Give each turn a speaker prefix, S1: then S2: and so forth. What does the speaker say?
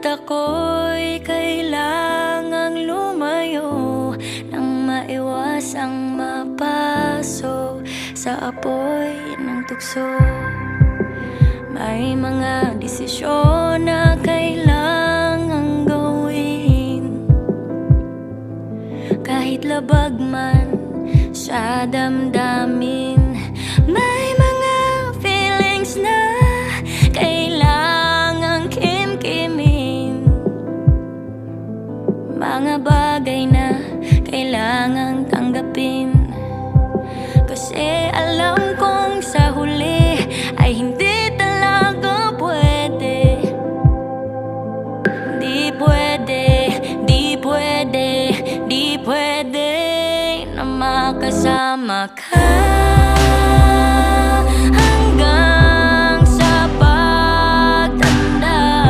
S1: At ako'y kailangang lumayo Nang maiwasang mapaso Sa apoy ng tukso. May mga desisyon na kailangang gawin. Kahit labag man sa damdamin Mga bagay na kailangang tanggapin. Kasi alam kong sa huli ay hindi talaga pwede. Di pwede, di pwede, di pwede na makasama ka